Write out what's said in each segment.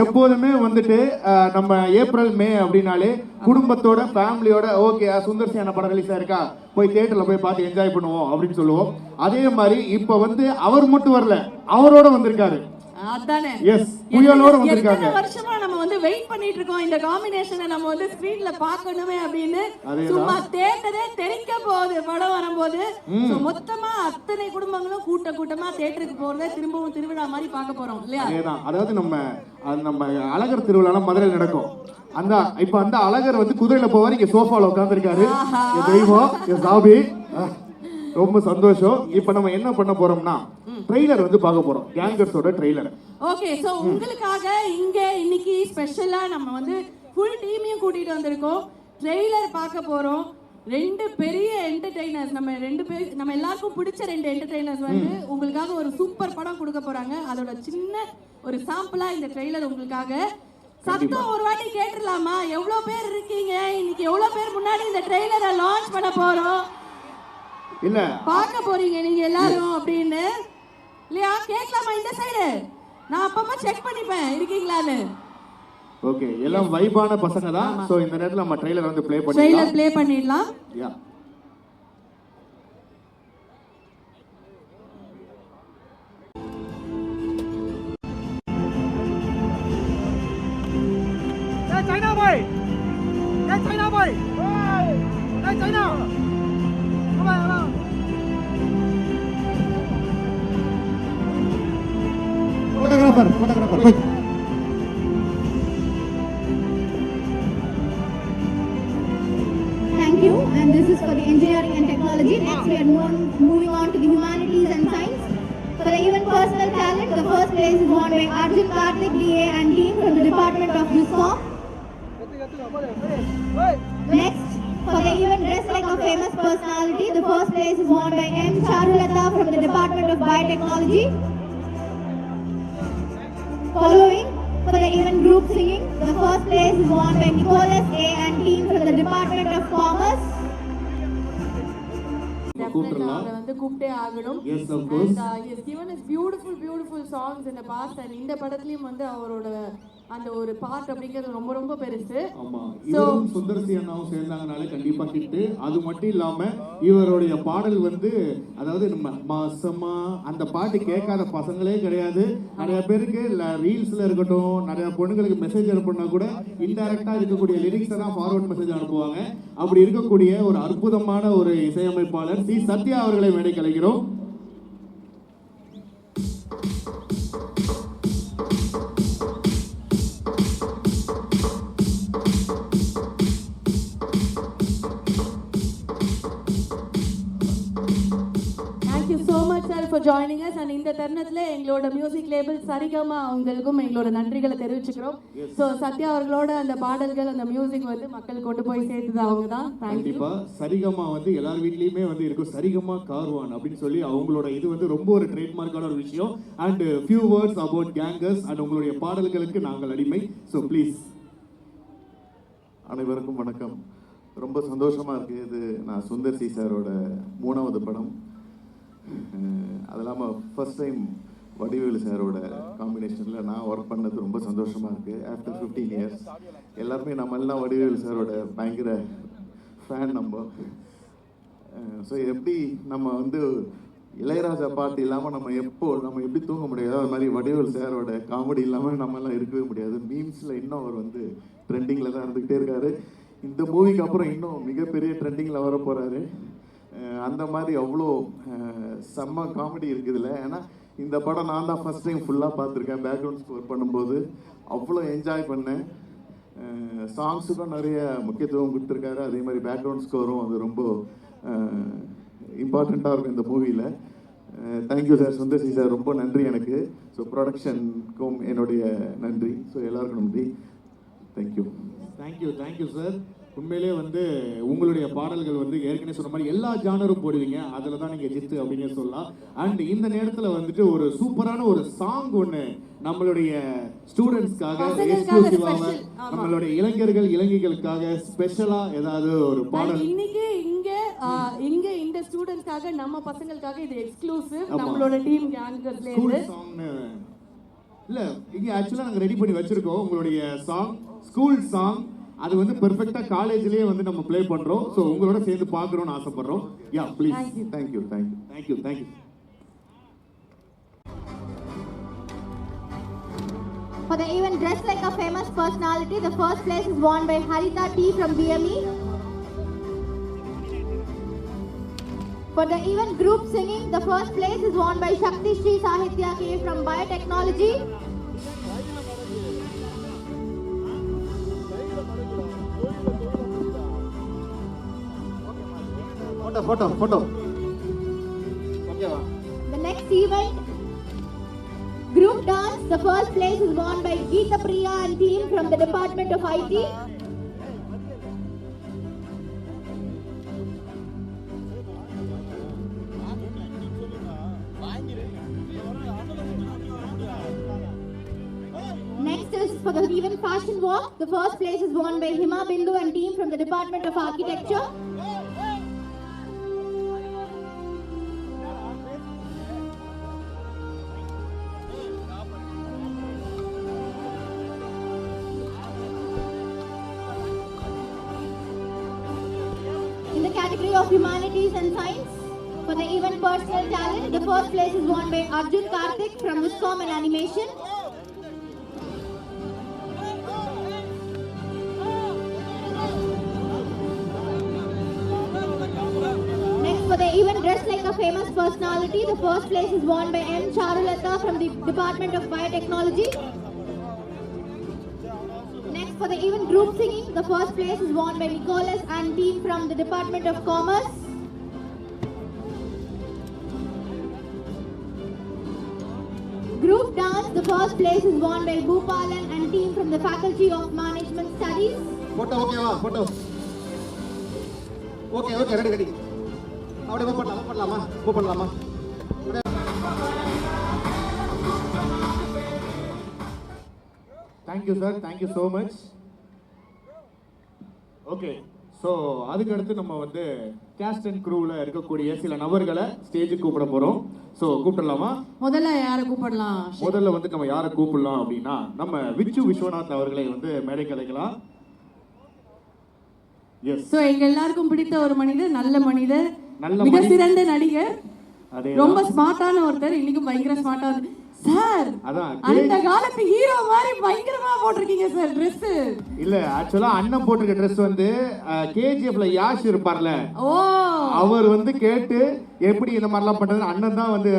எப்போதுமே வந்துட்டு நம்ம ஏப்ரல் மே அப்படின்னாலே குடும்பத்தோட ஃபேமிலியோட ஓகே சுந்தர்சியான படம் ரிலீஸ் இருக்கா போய் தியேட்டர்ல போய் பார்த்து என்ஜாய் பண்ணுவோம் அப்படின்னு சொல்லுவோம். அதே மாதிரி இப்ப வந்து அவர் மட்டும் வரல அவரோட வந்திருக்காரு. அதானே? எஸ் வந்திருக்காங்க எத்தனை வருஷமா நம்ம வந்து வெயிட் பண்ணிட்டு இருக்கோம். இந்த காம்பினேஷனை நம்ம வந்து ஸ்கிரீன்ல பார்க்கணுமே அப்படின்னு. சும்மா தேட்டரே தெரிக்க போகுது படம் வரும்போது. மொத்தமா அத்தனை குடும்பங்களும் கூட்ட கூட்டமா தேட்டருக்கு போறத திரும்பவும் திருவிழா மாதிரி பார்க்க போறோம் இல்லையா? அதேதான் அதாவது நம்ம அது நம்ம அழகர் திருவிழா மதுரையில் நடக்கும். அந்த இப்ப அந்த அழகர் வந்து குதிரையில போவார் இங்க சோஃபால உட்காந்துருக்காரு தெய்வம் சாபி. ரொம்ப சந்தோஷம். இப்ப நம்ம என்ன பண்ண போறோம்னா ட்ரெய்லர் வந்து பார்க்க போறோம். கேங்கர்ஸோட ட்ரெய்லர் ஓகே சோ உங்களுக்காக இங்க இன்னைக்கு ஸ்பெஷலா நம்ம வந்து ஃபுல் டீமையும் கூட்டிட்டு வந்திருக்கோம். ட்ரெய்லர் பார்க்க போறோம். ரெண்டு பெரிய என்டர்டெய்னர்ஸ் நம்ம ரெண்டு பேர் நம்ம எல்லாருக்கும் பிடிச்ச ரெண்டு என்டர்டெய்னர்ஸ் வந்து உங்களுக்காக ஒரு சூப்பர் படம் கொடுக்க போறாங்க. அதோட சின்ன ஒரு சாம்பிளா இந்த ட்ரெய்லர் உங்களுக்காக. சத்தம் ஒரு வாட்டி கேட்டுடலாமா? எவ்வளவு பேர் இருக்கீங்க? இன்னைக்கு எவ்வளவு பேர் முன்னாடி இந்த ட்ரெய்லரை லான்ச் பண்ண போறோம்? இல்ல பார்க்க போறீங்க நீங்க எல்லாரும் அப்படின்னு. இல்லையா கேட்கலாமா இந்த சைடு நான் அப்பமா செக் பண்ணிப்பேன். இருக்கீங்களான்னு. ஓகே எல்லாம் வைபான பசங்க தான். சோ இந்த நேரத்துல நம்ம ட்ரெய்லர் வந்து ப்ளே பண்ணிடலாம். ப்ளே பண்ணிடலாம். யா and this is for the engineering and technology. Next, we are moving on to the humanities and science. For the even personal talent, the first place is won by Arjun Karthik DA and team from the Department of USCOM. Next, for the even dress like a famous personality, the first place is won by M. Charulata from the Department of Biotechnology. Following, for the even group singing, the first place is won by Nicholas A. and team from the Department of Commerce. கூப்பிட்டுலாம் அவரை வந்து கூப்பிட்டே ஆகணும். And, uh, he has given us beautiful, beautiful songs in the past and இந்த படத்துலயும் வந்து அவரோட அந்த ஒரு பார்ட் அப்படிங்கிறது ரொம்ப ரொம்ப பெருசு. ஆமா இவரும் சுந்தரசி அண்ணாவும் சேர்ந்தாங்கனாலே கண்டிப்பா ஹிட்டு அது மட்டும் இல்லாம இவருடைய பாடல் வந்து அதாவது நம்ம மாசமா அந்த பாட்டு கேட்காத பசங்களே கிடையாது. நிறைய பேருக்கு ரீல்ஸ்ல இருக்கட்டும் நிறைய பொண்ணுங்களுக்கு மெசேஜ் அனுப்புனா கூட இன்டைரக்டா இருக்கக்கூடிய லிரிக்ஸை தான் ஃபார்வர்ட் மெசேஜ் அனுப்புவாங்க. அப்படி இருக்கக்கூடிய ஒரு அற்புதமான ஒரு இசையமைப்பாளர் சி. சத்யா அவர்களை மேடை கலைக்கிறோம் thank you so much sir for joining us and இந்த தருணத்தில் எங்களோட மியூசிக் லேபிள் சரிகமா அவங்களுக்கும் எங்களோட நன்றிகளை தெரிவிச்சுக்கிறோம். ஸோ சத்யா அவர்களோட அந்த பாடல்கள் அந்த மியூசிக் வந்து மக்கள் கொண்டு போய் சேர்த்தது அவங்க தான். தேங்க்யூ கண்டிப்பா. சரிகமா வந்து எல்லார் வீட்லயுமே வந்து இருக்கும். சரிகமா கார்வான் அப்படின்னு சொல்லி அவங்களோட இது வந்து ரொம்ப ஒரு ட்ரேட்மார்க்கான ஒரு விஷயம். And few words about gangers and உங்களுடைய பாடல்களுக்கு நாங்கள் அடிமை. ஸோ ப்ளீஸ் அனைவருக்கும் வணக்கம். ரொம்ப சந்தோஷமா இருக்கு. இது நான் சுந்தர் சி சாரோட மூணாவது படம். அது இல்லாமல் ஃபர்ஸ்ட் டைம் வடிவேலு சாரோட காம்பினேஷனில் நான் ஒர்க் பண்ணது ரொம்ப சந்தோஷமாக இருக்குது ஆஃப்டர் ஃபிஃப்டீன் இயர்ஸ் எல்லாருமே நம்ம எல்லாம் வடிவேலு சாரோட பயங்கர ஃபேன் நம்ம. ஸோ எப்படி நம்ம வந்து இளையராஜா பாட்டு இல்லாமல் நம்ம எப்போ நம்ம எப்படி தூங்க முடியாது அது மாதிரி வடிவேல் சாரோட காமெடி இல்லாமல் நம்மெல்லாம் இருக்கவே முடியாது. மீம்ஸில் இன்னும் அவர் வந்து ட்ரெண்டிங்கில் தான் இருந்துக்கிட்டே இருக்காரு. இந்த மூவிக்கு அப்புறம் இன்னும் மிகப்பெரிய ட்ரெண்டிங்கில் வர போகிறாரு அந்த மாதிரி அவ்வளோ செம்ம காமெடி இருக்குதுல்ல. ஏன்னா இந்த படம் நான் தான் ஃபர்ஸ்ட் டைம் ஃபுல்லாக பார்த்துருக்கேன். பேக்ரவுண்ட் ஸ்கோர் பண்ணும்போது அவ்வளோ என்ஜாய் பண்ணேன். சாங்ஸுக்கும் நிறைய முக்கியத்துவம் கொடுத்துருக்காரு. அதே மாதிரி பேக்ரவுண்ட் ஸ்கோரும் அது ரொம்ப இம்பார்ட்டண்ட்டாக இருக்கும் இந்த மூவியில் தேங்க்யூ சார் சுந்தர்சி சார் ரொம்ப நன்றி எனக்கு. ஸோ ப்ரொடக்ஷனுக்கும் என்னுடைய நன்றி. ஸோ எல்லாருக்கும் நன்றி. தேங்க்யூ தேங்க்யூ தேங்க்யூ சார் உண்மையிலே வந்து உங்களுடைய பாடல்கள் வந்து ஏற்கனவே சொன்ன மாதிரி எல்லா ஜானரும் போடுவீங்க. அதில் தான் நீங்கள் ஜித்து அப்படின்னு சொல்லலாம். அண்ட் இந்த நேரத்தில் வந்துட்டு ஒரு சூப்பரான ஒரு சாங் ஒன்று நம்மளுடைய ஸ்டூடெண்ட்ஸ்க்காக எக்ஸ்க்ளூசிவாக. நம்மளுடைய இளைஞர்கள் இளைஞர்களுக்காக ஸ்பெஷலாக ஏதாவது ஒரு பாடல். இன்னைக்கு இங்க இங்க இந்த ஸ்டூடெண்ட்ஸ்க்காக நம்ம பசங்களுக்காக இது எக்ஸ்க்ளூசிவ். நம்மளோட டீம் கேங்கர்ஸ்ல இருந்து. இல்ல இங்க ஆக்சுவலா நாங்க ரெடி பண்ணி வச்சிருக்கோம் உங்களுடைய சாங் ஸ்கூல் சாங் அது வந்து பெர்ஃபெக்ட்டா காலேஜ்லயே வந்து நம்ம ப்ளே பண்றோம் சோ உங்களோட சேர்ந்து பார்க்கணும்னு ஆசைப்படுறோம் yeah please Thank you. Thank you thank you thank you thank you For the event Dressed Like a Famous Personality, the first place is won by Harita T from BME. For the event Group Singing, the first place is won by Shakti Shri Sahitya K from Biotechnology. photo, photo. Okay. The next event, group dance. The first place is won by Geeta Priya and team from the Department of IT. Next is for the even fashion walk. The first place is won by Hima Bindu and team from the Department of Architecture. The category of humanities and science, for the event personal talent, the first place is won by Arjun Karthik from Viscom and Animation. Next, for the event dressed like a famous personality, the first place is won by M. Charulata from the Department of Biotechnology. Next, for the event group singing, the first place is won by Nicholas and team from the Department of Commerce. Group dance, the first place is won by Bhupalan and team from the Faculty of Management Studies. Photo ஓகேவா photo okay okay ready ready அப்படியே move பண்ணலாமா பண்ணலாமா move பண்ணலாமா Thank you sir thank you so much okay so அதுக்கு அடுத்து நம்ம வந்து caste and க்ரூவில் இருக்கக்கூடிய சில நபர்களை ஸ்டேஜுக்கு கூப்பிட போகிறோம் ஸோ கூப்பிடலாமா? முதல்ல யாரை கூப்பிடலாம்? முதல்ல வந்து நம்ம யாரை கூப்பிடலாம் அப்படின்னா நம்ம விச்சு விஸ்வநாத் அவர்களை வந்து மேடை கலைக்கலாம். சோ எங்க எல்லாருக்கும் பிடித்த ஒரு மனிதர் நல்ல மனிதர் நல்ல மிக. சிறந்த நடிகர் ரொம்ப ஸ்மார்ட்டான ஒருத்தர். இன்னைக்கும் பயங்கர ஸ்மார்ட்டா சார் அதான் அந்த காலத்து ஹீரோ மாதிரி பயங்கரமா போட்டிருக்கீங்க சார் Dress. இல்ல ஆக்சுவலா அண்ணன் போட்டிருக்க ட்ரெஸ் வந்து கேஜிஎஃப்ல யாஷ் இருப்பார்ல. ஓ. அவர் வந்து கேட்டு எப்படி இந்த மாதிரிலாம் பண்றது அண்ணன் தான் வந்து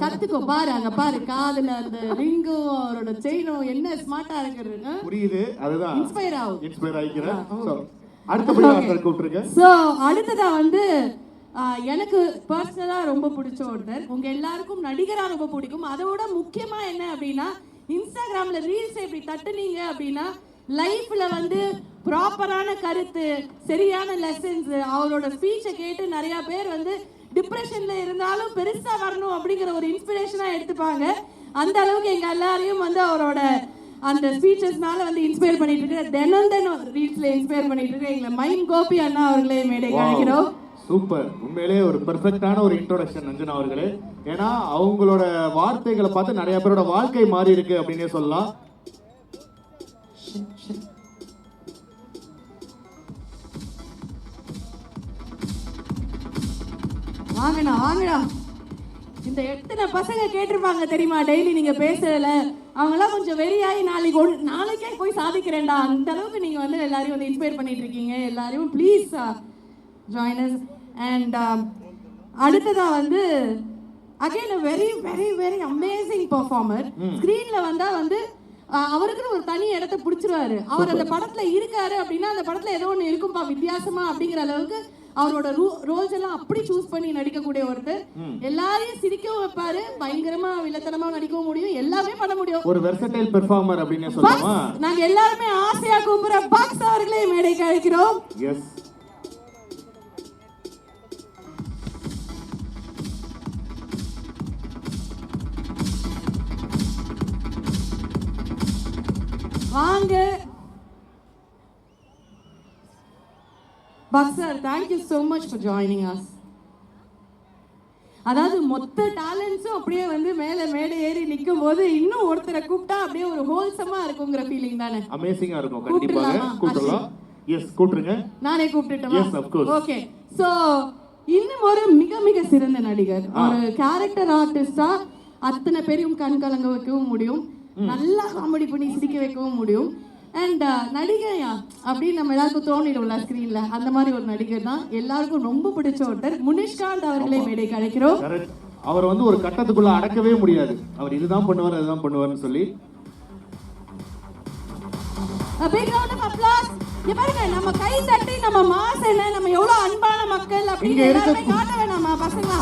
கத்துக்கோ பாரு அங்க பாரு காதுல அந்த ரிங்கும் அவரோட செயினும் என்ன ஸ்மார்ட்டா இருக்குது புரியுது அதுதான். இன்ஸ்பயர் ஆகும். இன்ஸ்பயர் ஆகிக்கிறேன். So, அடுத்தபடி ஒருத்தர் கூப்பிட்டுருக்கேன். சோ அடுத்ததா வந்து எனக்கு பர்சனலா ரொம்ப பிடிச்ச ஒருத்தர். உங்க எல்லாருக்கும் நடிகரா ரொம்ப பிடிக்கும். அதை விட முக்கியமா என்ன அப்படின்னா இன்ஸ்டாகிராம்ல ரீல்ஸ் இப்படி தட்டுனீங்க அப்படின்னா லைஃப்ல வந்து ப்ராப்பரான கருத்து சரியான லெசன்ஸ் அவரோட ஸ்பீச்சை கேட்டு நிறைய பேர் வந்து டிப்ரெஷன்ல இருந்தாலும் பெருசா வரணும் அப்படிங்கிற ஒரு இன்ஸ்பிரேஷனா எடுத்துப்பாங்க. அந்த அளவுக்கு எங்க எல்லாரையும் வந்து அவரோட அந்த ஸ்பீச்சஸ்னால வந்து இன்ஸ்பயர் பண்ணிட்டு இருக்கு. தினம் தினம் ரீல்ஸ்ல இன்ஸ்பயர் பண்ணிட்டு இருக்கு. எங்களை மைம் கோபி அண்ணா அவர்களே மேடை அழைக்கிறோம் சூப்பர் உண்மையிலே ஒரு பெர்ஃபெக்டான ஒரு இன்ட்ரோடக்ஷன் நஞ்சனா அவர்களே. ஏன்னா அவங்களோட வார்த்தைகளை பார்த்து நிறைய பேரோட வாழ்க்கை மாறி இருக்கு அப்படின்னே சொல்லலாம். வாங்கண்ணா வாங்கண்ணா. இந்த எத்தனை பசங்க கேட்டிருப்பாங்க தெரியுமா? டெய்லி நீங்க பேசுறதுல. அவங்களாம் கொஞ்சம் வெறியாகி நாளைக்கு ஒன் நாளைக்கே போய் சாதிக்கிறேன்டா. அந்த அளவுக்கு நீங்க வந்து எல்லாரையும் வந்து இன்ஸ்பயர் பண்ணிட்டு இருக்கீங்க. எல்லாரையும் ப்ளீஸ் ஜாயின் அண்ட் அடுத்ததா வந்து again very very very amazing performer ஸ்க்ரீன்ல வந்தா வந்து அவருக்குன்னு ஒரு தனி இடத்த பிடிச்சிருவாரு. அவர் அந்த படத்துல இருக்காரு அப்படின்னா அந்த படத்துல ஏதோ ஒண்ணு இருக்கும்பா வித்தியாசமா அப்படிங்கிற அளவுக்கு அவரோட ரோல்ஸ் எல்லாம் அப்படி சூஸ் பண்ணி நடிக்கக்கூடிய ஒருத்தர். எல்லாரையும் சிரிக்கவும் வைப்பாரு பயங்கரமா வில்லத்தனமா நடிக்கவும் முடியும். எல்லாமே பண்ண முடியும். ஒரு வெர்சடைல் பெர்ஃபார்மர் அப்படின்னே Bugs, நாங்க எல்லாருமே ஆசையா கூப்பிடுற பாக்ஸ் அவர்களே மேடைக்கு அழைக்கிறோம். வாங்க. Thank you so much for joining us. அதாவது மொத்த டேலண்ட்ஸும் அப்படியே வந்து மேல மேடை ஏறி நிக்கும் போது இன்னும் ஒருத்தரை கூப்பிட்டா அப்படியே ஒரு ஹோல்சமா இருக்குங்கிற ஃபீலிங் தானே? அமேசிங்கா இருக்கும் கண்டிப்பாக? கூப்பிடலாம்? எஸ் கூப்பிட்டுருங்க. நானே course. ஓகே சோ இன்னும் ஒரு மிக மிக சிறந்த நடிகர். ஒரு கேரக்டர் ஆர்டிஸ்டா அத்தனை பேரையும் கண் கலங்க வைக்கவும் முடியும். நல்லா காமெடி பண்ணி சிரிக்க வைக்கவும் முடியும். அண்ட் நடிகையா? அப்படின்னு நம்ம எல்லாருக்கும் தோணிடும்ல ஸ்கிரீன்ல அந்த மாதிரி ஒரு நடிகர் தான். எல்லாருக்கும் ரொம்ப பிடிச்ச ஒருத்தர் முனிஷ்காந்த் அவர்களை மேடைக்கு அழைக்கிறோம். கரெக்ட் அவர் வந்து ஒரு கட்டத்துக்குள்ள அடக்கவே முடியாது. அவர் இதுதான் பண்ணுவார் அதுதான் பண்ணுவார்னு சொல்லி. A big round of applause. இங்க பாருங்க நம்ம கை தட்டி நம்ம மாஸ் என்ன? நம்ம எவ்வளவு அன்பான மக்கள் அப்படின்னு எல்லாருமே காட்ட வேணாமா பசங்களா?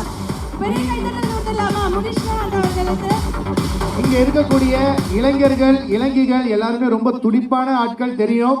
இங்க இருக்கக்கூடிய இளைஞர்கள் இளைஞிகள் எல்லாருமே ரொம்ப துடிப்பான ஆட்கள் தெரியும்.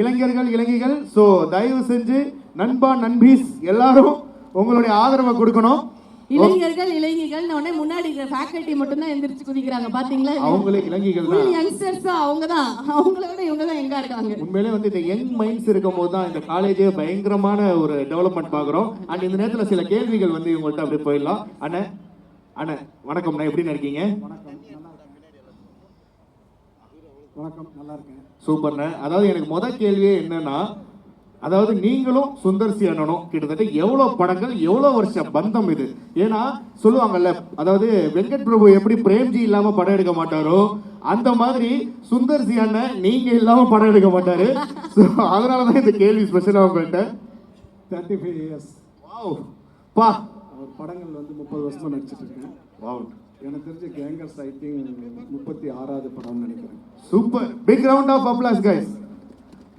இளைஞர்கள் இளைஞிகள் சோ தயவு செஞ்சு நண்பா நண்பீஸ் எல்லாரும் உங்களுடைய ஆதரவை கொடுக்கணும். இளைஞர்கள் இளைஞர்கள் உடனே முன்னாடி இருக்கிற ஃபேக்கல்டி மட்டும் தான் எந்திரிச்சு குதிக்கிறாங்க. பாத்தீங்களா? அவங்களே இளைஞர்கள் தான். யங்ஸ்டர்ஸ் அவங்க தான் அவங்கள விட இவங்க தான் எங்க இருக்காங்க. உண்மையிலே வந்து இந்த யங் மைண்ட்ஸ் இருக்கும் போது தான் இந்த காலேஜே பயங்கரமான ஒரு டெவலப்மெண்ட் பாக்குறோம் அண்ட் இந்த நேரத்துல சில கேள்விகள் வந்து இவங்கள்ட்ட அப்படியே போயிடலாம். அண்ணே அண்ணே வணக்கம்ண்ணா. எப்படி இருக்கீங்க? வணக்கம் நல்லா இருக்கேன். சூப்பர்ண்ணே. அதாவது எனக்கு முத கேள்வியே என்னன்னா அதாவது நீங்களும் சுந்தர்சி அண்ணனும் கிட்டத்தட்ட எவ்வளவு படங்கள் எவ்வளவு வருஷ பந்தம் இது? ஏன்னா சொல்லுவாங்கல்ல அதாவது வெங்கட் பிரபு எப்படி பிரேம்ஜி இல்லாம படம் எடுக்க மாட்டாரோ அந்த மாதிரி சுந்தர்சி அண்ணன் நீங்க இல்லாம படம் எடுக்க மாட்டாரு. So, அதனாலதான் இந்த கேள்வி ஸ்பெஷலா உங்கள்கிட்ட தேர்ட்டி ஃபைவ் இயர்ஸ் வாவ் பா. படங்கள் வந்து முப்பது வருஷமா நடிச்சிட்டு இருக்கேன் வாவ் எனக்கு தெரிஞ்ச கேங்கர்ஸ் ஐ திங்க் முப்பத்தி ஆறாவது படம்னு நினைக்கிறேன். Super big round of applause guys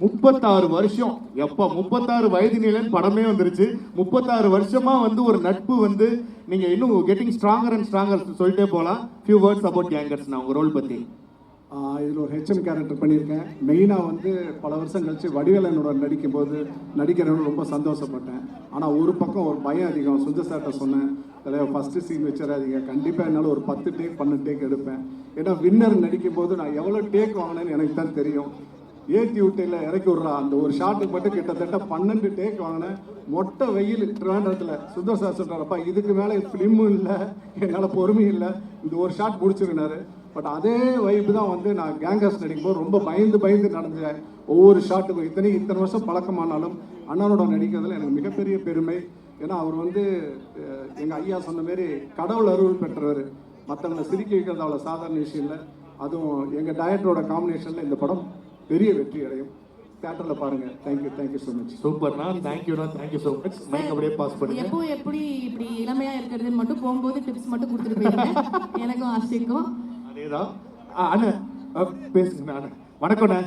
முப்பத்தாறு வருஷம். எப்ப முப்பத்தாறு வயது நிலைன்னு படமே வந்துருச்சு. முப்பத்தாறு வருஷமா வந்து ஒரு நட்பு வந்து நீங்க இன்னும் கெட்டிங் ஸ்ட்ராங்கர் அண்ட் ஸ்ட்ராங்கர் சொல்லிட்டே போகலாம் ஃபியூ வேர்ட்ஸ் அபவுட் கேங்கர்ஸ் நான் உங்க ரோல் பத்தி. இதில் ஒரு ஹெச்எம் கேரக்டர் பண்ணியிருக்கேன். மெயினாக வந்து பல வருஷம் கழிச்சு வடிவேலனோட நடிக்கும்போது நடிக்கிறவங்க ரொம்ப சந்தோஷப்பட்டேன். ஆனால் ஒரு பக்கம் ஒரு பயம் அதிகம். சுந்த சார்ட்ட சொன்னேன். தலைவர் ஃபஸ்ட்டு சீன் வச்சிடாதீங்க. கண்டிப்பாக என்னால் ஒரு பத்து டேக் பன்னெண்டு டேக் எடுப்பேன். ஏன்னா வின்னர் நடிக்கும்போது நான் எவ்வளோ டேக் வாங்கினேன்னு எனக்கு தான் தெரியும். ஏற்றி விட்டையில் இறக்கி விட்றா. அந்த ஒரு ஷாட்டுக்கு மட்டும் கிட்டத்தட்ட பன்னெண்டு டேக் வாங்கினேன் மொட்டை வெயில் திருவாண்டத்தில் சுந்தர் சார் சொல்கிறாரப்பா இதுக்கு மேலே ஃபிலிமும் இல்லை என்னால் பொறுமை இல்லை. இந்த ஒரு ஷாட் முடிச்சிருந்தாரு பட் அதே வைப்பு தான் வந்து நான் கேங்கர்ஸ் நடிக்கும்போது ரொம்ப பயந்து பயந்து நடந்தேன் ஒவ்வொரு ஷாட்டுக்கும் இத்தனை இத்தனை வருஷம் பழக்கமானாலும் அண்ணனோட நடிக்கிறதுல எனக்கு மிகப்பெரிய பெருமை. ஏன்னா அவர் வந்து எங்கள் ஐயா சொன்ன மாரி கடவுள் அருள் பெற்றவர். மற்றவங்களை சிரிக்க வைக்கிறது அவ்வளோ சாதாரண விஷயம் இல்லை. அதுவும் எங்கள் டயட்டரோட காம்பினேஷனில் இந்த படம் பெரிய வெற்றி அடையும். தேட்டர்ல பாருங்க. தேங்க்யூ தேங்க்யூ ஸோ மச் சூப்பர்ண்ணா தேங்க்யூண்ணா thank you so much mic அப்படியே பாஸ் பண்ணுங்க. எப்போ எப்படி இப்படி இளமையா இருக்கிறதுன்னு மட்டும் போகும்போது டிப்ஸ் மட்டும் கொடுத்துட்டு போயிருங்க. எனக்கும் ஆசைக்கும். அதேதான். ஆ, அண்ணன் அ, பேசுங்கண்ணா அண்ணன் வணக்கம்ண்ணே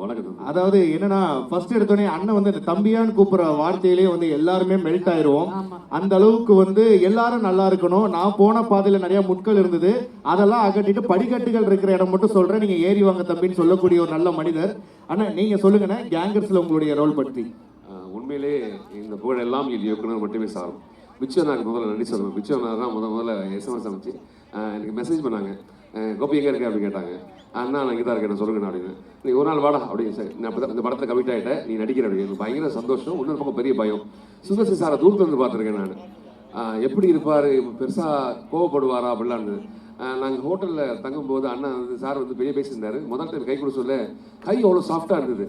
வணக்கம் அதாவது என்னன்னா ஃபர்ஸ்ட் எடுத்தோடனே அண்ணன் வந்து இந்த தம்பியான்னு கூப்பிடுற வார்த்தையிலேயே வந்து எல்லாருமே மெல்ட் ஆயிருவோம். அந்த அளவுக்கு வந்து எல்லாரும் நல்லா இருக்கணும். நான் போன பாதையில நிறைய முட்கள் இருந்தது. அதெல்லாம் அகட்டிட்டு படிக்கட்டுகள் இருக்கிற இடம் மட்டும் சொல்றேன். நீங்க ஏறி வாங்க தம்பின்னு சொல்லக்கூடிய ஒரு நல்ல மனிதர். அண்ணா நீங்க சொல்லுங்கண்ணே கேங்கர்ஸ்ல உங்களுடைய ரோல் பற்றி. உண்மையிலே இந்த புகழ் எல்லாம் இயக்குனர் மட்டுமே சாரும். விச்சனாக்கு முதல்ல நன்றி சொல்லணும். விச்சனா தான் முத முதல்ல எஸ்எம்எஸ் அமைச்சு எனக்கு மெசேஜ் பண்ணாங்க. கோபி எங்கே இருக்க அப்படின்னு கேட்டாங்க. அண்ணா நான் இங்கே தான் இருக்கேன் சொல்லுங்கண்ணா அப்படின்னு. நீ ஒரு நாள் வாடா அப்படின்னு சார் நான் அப்போ இந்த படத்தில் கமிட் ஆகிட்டேன் நீ நடிக்கிற அப்படின்னு. எனக்கு பயங்கர சந்தோஷம் இன்னொரு பக்கம் பெரிய பயம். சுந்தர்சி சாரை தூரத்துல இருந்து பார்த்துருக்கேன் நான். எப்படி இருப்பார் பெருசாக கோவப்படுவாரா அப்படிலாம் நாங்கள் ஹோட்டலில் தங்கும்போது அண்ணா வந்து சார் வந்து பெரிய பேசியிருந்தார். முதல் டைம் கை கொடுக்க சொல்ல கை அவ்வளோ சாஃப்டாக இருந்தது.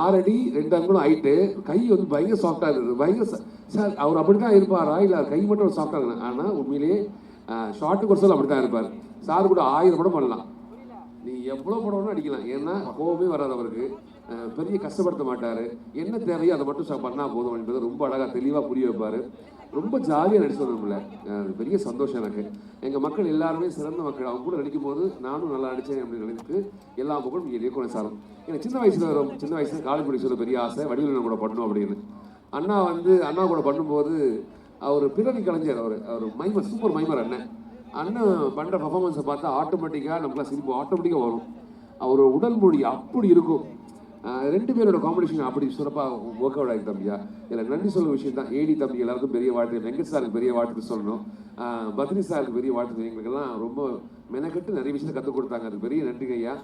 ஆறடி ரெண்டு அங்குலம் ஹைட்டு கை வந்து பயங்கர சாஃப்டாக இருந்தது. பயங்கர சார் அவர் அப்படி தான் இருப்பாரா இல்லை கை மட்டும் சாஃப்டாக இருந்தது. ஆனால் உண்மையிலேயே ஷார்ட்டு ஒரு அப்படி தான் இருப்பார். சார் கூட ஆயிரம் படம் பண்ணலாம். நீ எவ்வளோ படம்னு அடிக்கலாம். ஏன்னா கோபமே வராது அவருக்கு. பெரிய கஷ்டப்படுத்த மாட்டார். என்ன தேவையோ அதை மட்டும் பண்ணால் போதும் என்பதை ரொம்ப அழகாக தெளிவாக புரிய வைப்பார். ரொம்ப ஜாலியாக நடிச்சு நம்மள. பெரிய சந்தோஷம் எனக்கு. எங்கள் மக்கள் எல்லாருமே சிறந்த மக்கள். அவங்க கூட நடிக்கும் போது நானும் நல்லா நடித்தேன் அப்படின்னு நினைத்து எல்லா மக்களும் இங்கே இயக்குனர் சாரும் எனக்கு சின்ன வயசில் வரும். சின்ன வயசுல காலேஜ் படிக்க சொல்ல பெரிய ஆசை. வடிவில் கூட பண்ணணும் அப்படின்னு. அண்ணா வந்து அண்ணா கூட பண்ணும்போது அவர் பிறவி கலைஞர் அவர் அவர் மைமர் சூப்பர் மைமர் அண்ணன். அண்ணன் பண்ணுற பர்ஃபார்மன்ஸை பார்த்தா ஆட்டோமேட்டிக்காக நம்மளாம் சிரிப்பு ஆட்டோமேட்டிக்காக வரும். அவர் உடல் மொழி அப்படி இருக்கும். ரெண்டு பேரோட காம்படிஷன் அப்படி சிறப்பாக ஒர்க் அவுட் ஆகி தம்பியா. இல்லை நன்றி சொல்ல விஷயம் தான். ஏடி தம்பி எல்லாருக்கும் பெரிய வாழ்த்து வெங்கட் சாருக்கு பெரிய வாழ்த்து சொல்லணும். பத்ரி சாருக்கு பெரிய வாழ்த்து எங்களுக்கெல்லாம் ரொம்ப மெனக்கட்டு நிறைய விஷயத்தை கற்றுக் கொடுத்தாங்க. அதுக்கு பெரிய நன்றி ஐயா.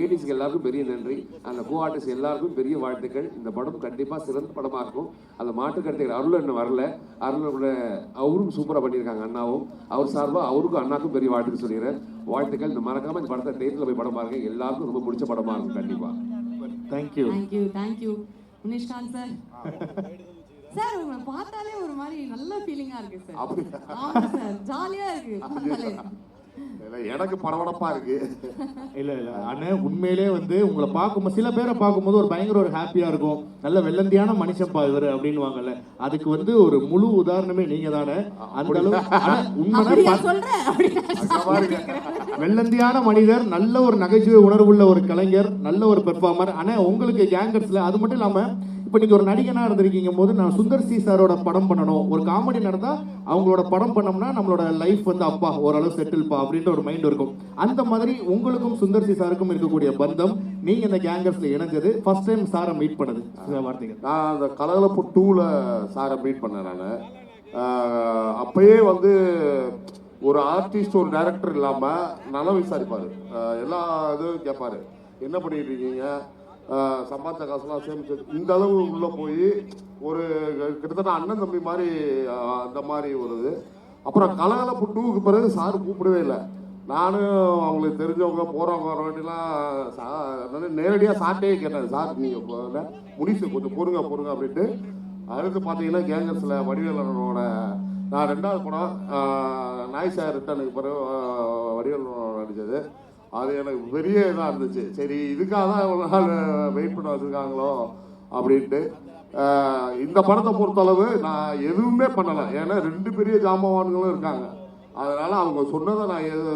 ஏடிஸ்க்கு எல்லாருக்கும் பெரிய நன்றி. அந்த கோ ஆர்டிஸ்ட் எல்லாருக்கும் பெரிய வாழ்த்துக்கள். இந்த படம் கண்டிப்பாக சிறந்த படமாக இருக்கும். அந்த மாட்டு அருள் இன்னும் வரல. அருளோட அவரும் சூப்பராக பண்ணியிருக்காங்க அண்ணாவும். அவர் சார்பாக அவருக்கும் அண்ணாக்கும் பெரிய வாழ்த்துக்கு சொல்லிடுறேன். வாழ்த்துக்கள். இந்த மறக்காமல் இந்த படத்தை தேட்டரில் போய் படம் பாருங்க. எல்லாருக்கும் ரொம்ப பிடிச்ச படமாக இருக்கும் கண்டிப்பாக thank you thank you thank you Munishkanth sir sir உங்களை பார்த்தாலே ஒரு மாதிரி நல்ல ஃபீலிங்கா இருக்கு சார் ஆமா சார் ஜாலியா இருக்கு எனக்கு படபடப்பா இருக்கு. இல்ல இல்ல. அண்ணே உண்மையிலே வந்து உங்களை பார்க்கும்போது சில பேரை பார்க்கும்போது ஒரு பயங்கர ஒரு ஹாப்பியா இருக்கும். நல்ல வெள்ளந்தியான மனுஷன் பா இவரு அப்படின்னுவாங்கல்ல. அதுக்கு வந்து ஒரு முழு உதாரணமே நீங்க தானே. அந்த அளவு வெள்ளந்தியான மனிதர் நல்ல ஒரு நகைச்சுவை உணர்வுள்ள ஒரு கலைஞர் நல்ல ஒரு பெர்ஃபார்மர் ஆனா உங்களுக்கு கேங்கர்ஸ்ல அது மட்டும் இல்லாம இப்போ நீங்கள் ஒரு நடிகனாக இருந்திருக்கீங்க போது நான் சுந்தர் சி சாரோட படம் பண்ணணும். ஒரு காமெடி நடந்தால் அவங்களோட படம் பண்ணோம்னா நம்மளோட லைஃப் வந்து அப்பா ஓரளவு செட்டில்ப்பா அப்படின்ற ஒரு மைண்ட் இருக்கும். அந்த மாதிரி உங்களுக்கும் சுந்தர் சி சாருக்கும் இருக்கக்கூடிய பந்தம் நீங்கள் இந்த கேங்கர்ஸில் இணைஞ்சது ஃபர்ஸ்ட் டைம் சாரை மீட் பண்ணது. வார்த்தைகள். நான் அந்த கலகலப்பு டூவில் சாரை மீட் பண்ணேன் நான். அப்பயே வந்து ஒரு ஆர்டிஸ்ட் ஒரு டைரக்டர் இல்லாமல் நல்லா விசாரிப்பார். எல்லா இதுவும் கேட்பாரு என்ன பண்ணிட்டு இருக்கீங்க? சம்பாதிச்ச காசுலாம் சேமிச்சு இந்த அளவு உள்ளே போய் ஒரு கிட்டத்தட்ட அண்ணன் தம்பி மாதிரி அந்த மாதிரி ஒரு இது அப்புறம் கலகலப்பு டூவுக்கு பிறகு சார் கூப்பிடவே இல்லை. நானும் அவங்களுக்கு தெரிஞ்சவங்க போகிறவங்க வரவண்டிலாம் சா நேரடியாக சார்ட்டே கேட்டேன். சார் நீங்கள் முடிச்சு கொஞ்சம் பொறுங்க பொறுங்க அப்படின்ட்டு. அடுத்து பார்த்தீங்கன்னா கேங்கர்ஸில் வடிவேலனோட நான் ரெண்டாவது படம் நாய் சார் ரிட்டனுக்கு பிறகு வடிவேலனோட நடித்தது அது எனக்கு பெரிய இதாக இருந்துச்சு. சரி இதுக்காக தான் இவ்வளோ நாள் வெயிட் பண்ண வச்சுருக்காங்களோ அப்படின்ட்டு இந்த படத்தை பொறுத்தளவு நான் எதுவுமே பண்ணலை. ஏன்னா ரெண்டு பெரிய ஜாம்பவான்களும் இருக்காங்க. அதனால அவங்க சொன்னதை நான் எது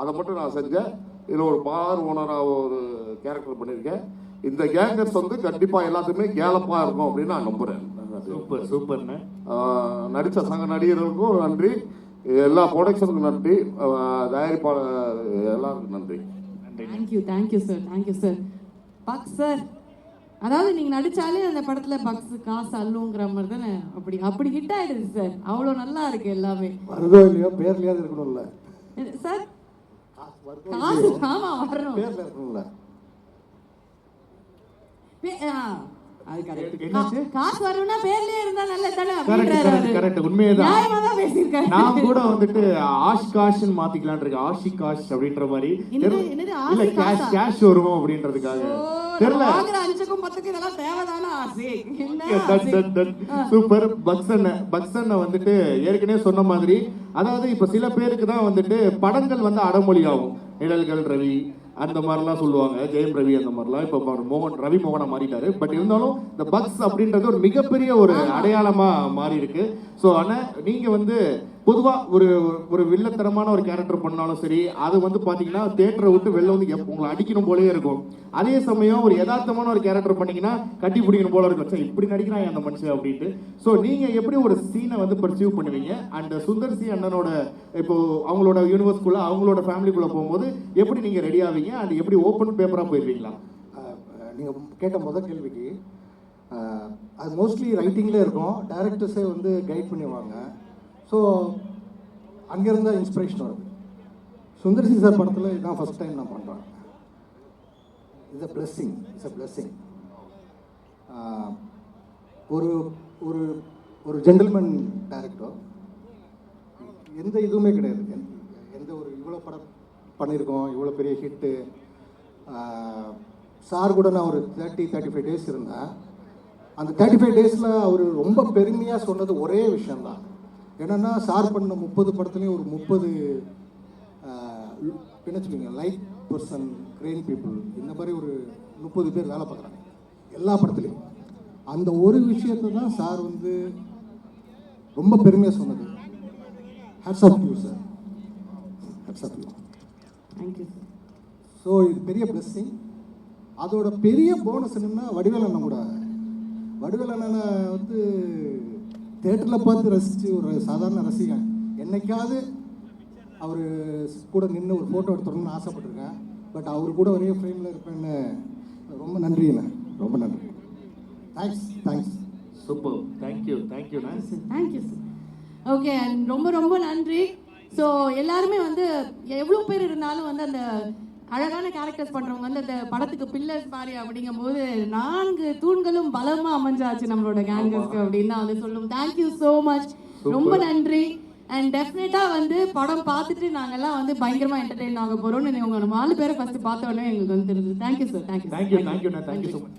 அதை மட்டும் நான் செஞ்சேன். இதில் ஒரு பார் ஓனராக ஒரு கேரக்டர் பண்ணியிருக்கேன். இந்த கேங்கர்ஸ் வந்து கண்டிப்பாக எல்லாத்துக்குமே கேலப்பாக இருக்கும் அப்படின்னு நான் நம்புகிறேன் சூப்பர் சூப்பர்ண்ணே. நடித்த சங்க நடிகர்களுக்கும் நன்றி. எல்லா ப்ரொடக்ஷனுக்கும் நன்றி. தயாரிப்பாளர் எல்லாருக்கும் நன்றி. Thank you thank you sir thank you sir Bucks sir அதாவது நீங்க நடிச்சாலே அந்த படத்துல பக்ஸ் காசு அள்ளுங்கிற மாதிரி தானே? அப்படி அப்படி ஹிட் ஆயிடுது சார் அவ்வளவு நல்லா இருக்கு எல்லாமே. வருதோ இல்லையோ பேர்லயாவது இருக்கணும்ல. சார் காசு ஆமா வரணும். பேர்ல இருக்கணும்ல. அது கரெக்ட்? காசு வரணும்னா பேர்லயே இருந்தா தானே? கரெக்ட் கரெக்ட் உண்மையேதான். நான் கூட வந்துட்டு ஆஷ் காஷ்னு மாத்திக்கலாம்னு இருக்கேன். ஆஷி காஷ் அப்படின்ற மாதிரி. இல்ல கேஷ் காஷா? வருவோம் அப்படின்றதுக்காக. தெரியல. அஞ்சுக்கும் இதெல்லாம் தேவைதானா. சூப்பர் பக்ஸன்ன பக்ஸன்ன வந்துட்டு ஏற்கனவே சொன்ன மாதிரி. அதாவது இப்ப சில பேருக்கு தான் வந்துட்டு படங்கள் வந்து அடமொழி ஆகும் நிழல்கள் ரவி அந்த மாதிரிலாம் சொல்லுவாங்க. ஜெயம் ரவி அந்த மாதிரிலாம். இப்போ மோகன் ரவி மோகனா மாறிட்டாரு. பட் இருந்தாலும் இந்த பக்ஸ் அப்படின்றது ஒரு மிகப்பெரிய ஒரு அடையாளமா மாறி இருக்கு ஸோ ஆனால் நீங்க வந்து பொதுவாக ஒரு ஒரு வில்லத்தனமான ஒரு கேரக்டர் பண்ணாலும் சரி அது வந்து பார்த்தீங்கன்னா தேட்டரை விட்டு வெளில வந்து உங்களை அடிக்கணும் போலே இருக்கும். அதே சமயம் ஒரு யதார்த்தமான ஒரு கேரக்டர் பண்ணீங்கன்னா கட்டி பிடிக்கணும் போல இருக்கும். சார் இப்படி நடிக்கிறான் அந்த மனுஷன் அப்படின்ட்டு. ஸோ நீங்கள் எப்படி ஒரு சீனை வந்து பர்சீவ் பண்ணுவீங்க? அண்ட் சுந்தர் சி அண்ணனோட இப்போ அவங்களோட யூனிவர்ஸ்குள்ளே அவங்களோட ஃபேமிலிக்குள்ளே போகும்போது எப்படி நீங்கள் ரெடி ஆவீங்க? அண்ட் எப்படி ஓப்பன் பேப்பராக போயிருவீங்களா? நீங்கள் கேட்ட முதல் கேள்விக்கு அது மோஸ்ட்லி ரைட்டிங்கில் இருக்கும். டேரக்டர்ஸே வந்து கைட் பண்ணுவாங்க ஸோ அங்கேருந்து இன்ஸ்பிரேஷன் வருது. சுந்தர்சி சார் படத்தில் இதுதான் ஃபர்ஸ்ட் டைம் நான் பண்ணுறேன் it's a blessing it's a blessing ஒரு ஒரு ஒரு ஜென்டில்மேன் டேரக்டர் எந்த இதுவுமே கிடையாது. எந்த- எந்த ஒரு இவ்வளோ படம் பண்ணியிருக்கோம் இவ்வளோ பெரிய ஹிட்டு சார் கூட நான் ஒரு தேர்ட்டி தேர்ட்டி ஃபைவ் டேஸ் இருந்தேன். அந்த தேர்ட்டி ஃபைவ் டேஸில் அவர் ரொம்ப பெருமையாக சொன்னது ஒரே விஷயம்தான். என்னென்னா சார் பண்ண முப்பது படத்துலேயும் ஒரு முப்பது என்ன சொல்லுவீங்க லைட் பர்சன் கிரெயின் பீப்புள் இந்த மாதிரி ஒரு முப்பது பேர் வேலை பார்க்குறாங்க. எல்லா படத்துலையும். அந்த ஒரு விஷயத்தை தான் சார் வந்து ரொம்ப பெருமையாக சொன்னது. Hats off you sir hats off you thank you so இது பெரிய பிளெஸ்ஸிங் அதோட பெரிய போனஸ் என்னன்னா வடிவேல் அண்ணன் கூட. வடிவேல் அண்ணனை வந்து தேட்டரில் பார்த்து ரசித்து ஒரு சாதாரண ரசிகன். என்னைக்காவது அவர் கூட நின்று ஒரு ஃபோட்டோ எடுத்துடணும்னு ஆசைப்பட்டிருக்கேன். பட் அவர் கூட ஒரே ஃப்ரேமில் இருப்பேன்னு ரொம்ப நன்றிண்ணே ரொம்ப நன்றி. Thanks thanks super thank you தேங்க்யூண்ணா தேங்க்யூ ஓகே ரொம்ப ரொம்ப நன்றி. ஸோ எல்லாருமே வந்து எவ்வளோ பேர் இருந்தாலும் வந்து அந்த அழகான கேரக்டர்ஸ் பண்றவங்க வந்து அந்த படத்துக்கு பில்லர்ஸ் மாதிரி அப்படிங்கும்போது நான்கு தூண்களும் பலமா அமைஞ்சாச்சு நம்மளோட கேங்கர்ஸ்க்கு அப்படின்னு வந்து சொல்லும். தேங்க்யூ ஸோ மச் ரொம்ப நன்றி. அண்ட் டெஃபினட்டா வந்து படம் பார்த்துட்டு நாங்கெல்லாம் வந்து பயங்கரமா என்டர்டெயின் ஆக போறோம்னு உங்க நாலு பேரை ஃபர்ஸ்ட் பார்த்த உடனே எங்களுக்கு வந்து தெரிஞ்சது. Thank you sir thank you thank you தேங்க்யூண்ணா தேங்க்யூ ஸோ மச்